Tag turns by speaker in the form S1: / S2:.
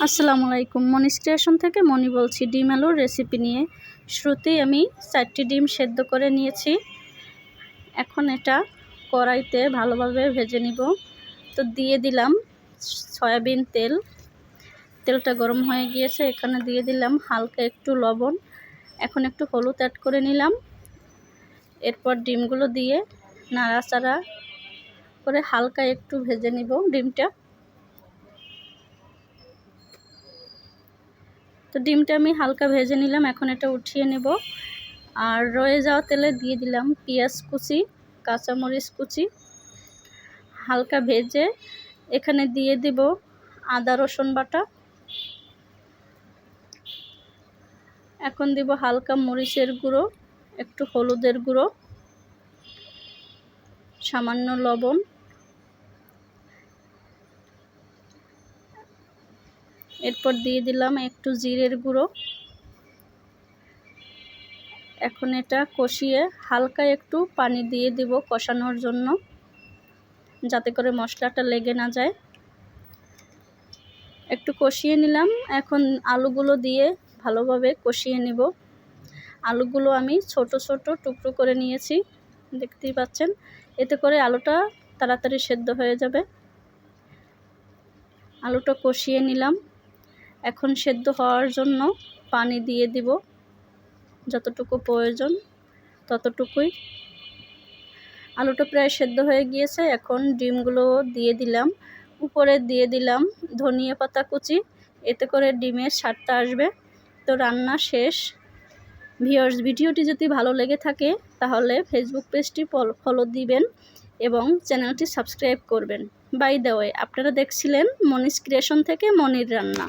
S1: আসসালামু আলাইকুম। মনিস ক্রিয়েশন থেকে মনি বলছি, ডিম আলুর রেসিপি নিয়ে। শুরুতেই আমি চারটি ডিম সেদ্ধ করে নিয়েছি। এখন এটা কড়াইতে ভালোভাবে ভেজে নিব। তো দিয়ে দিলাম সয়াবিন তেল। তেলটা গরম হয়ে গিয়েছে, এখানে দিয়ে দিলাম হালকা একটু লবণ। এখন একটু হলুদ অ্যাড করে নিলাম। এরপর ডিমগুলো দিয়ে নাড়াচাড়া করে হালকা একটু ভেজে নিব ডিমটা। তো ডিমটা আমি হালকা ভেজে নিলাম, এখন এটা উঠিয়ে নেব। আর রয়ে যাওয়া তেলে দিয়ে দিলাম পেঁয়াজ কুচি, কাঁচামরিচ কুচি, হালকা ভেজে এখানে দিয়ে দেব আদা, রসুন বাটা। এখন দিব হালকা মরিচের গুঁড়ো, একটু হলুদের গুঁড়ো, সামান্য লবণ। এরপর দিয়ে দিলাম একটু জিরের গুঁড়ো। এখন এটা কষিয়ে হালকা একটু পানি দিয়ে দিব কষানোর জন্য, যাতে করে মশলাটা লেগে না যায়। একটু কষিয়ে নিলাম, এখন আলুগুলো দিয়ে ভালোভাবে কষিয়ে নিব। আলুগুলো আমি ছোট ছোট টুকরো করে নিয়েছি, দেখতেই পাচ্ছেন। এতে করে আলুটা তাড়াতাড়ি সেদ্ধ হয়ে যাবে। আলুটা কষিয়ে নিলাম। এখন সেদ্ধ হওয়ার জন্য পানি দিয়ে দিব। যতটুকু প্রয়োজন ততটুকুই। আলুটা প্রায় সেদ্ধ হয়ে গিয়েছে, এখন ডিমগুলো দিয়ে দিলাম। উপরে দিয়ে দিলাম ধনিয়া পাতা কুচি, এতে করে ডিমের স্বাদটা আসবে। তো রান্না শেষ। ভিওর্স ভিডিওটি যদি ভালো লেগে থাকে, তাহলে ফেসবুক পেজটি ফলো দিবেন এবং চ্যানেলটি সাবস্ক্রাইব করবেন। বাই দ্য ওয়ে আপনারা দেখছিলেন মনিস ক্রিয়েশন থেকে মনির রান্না।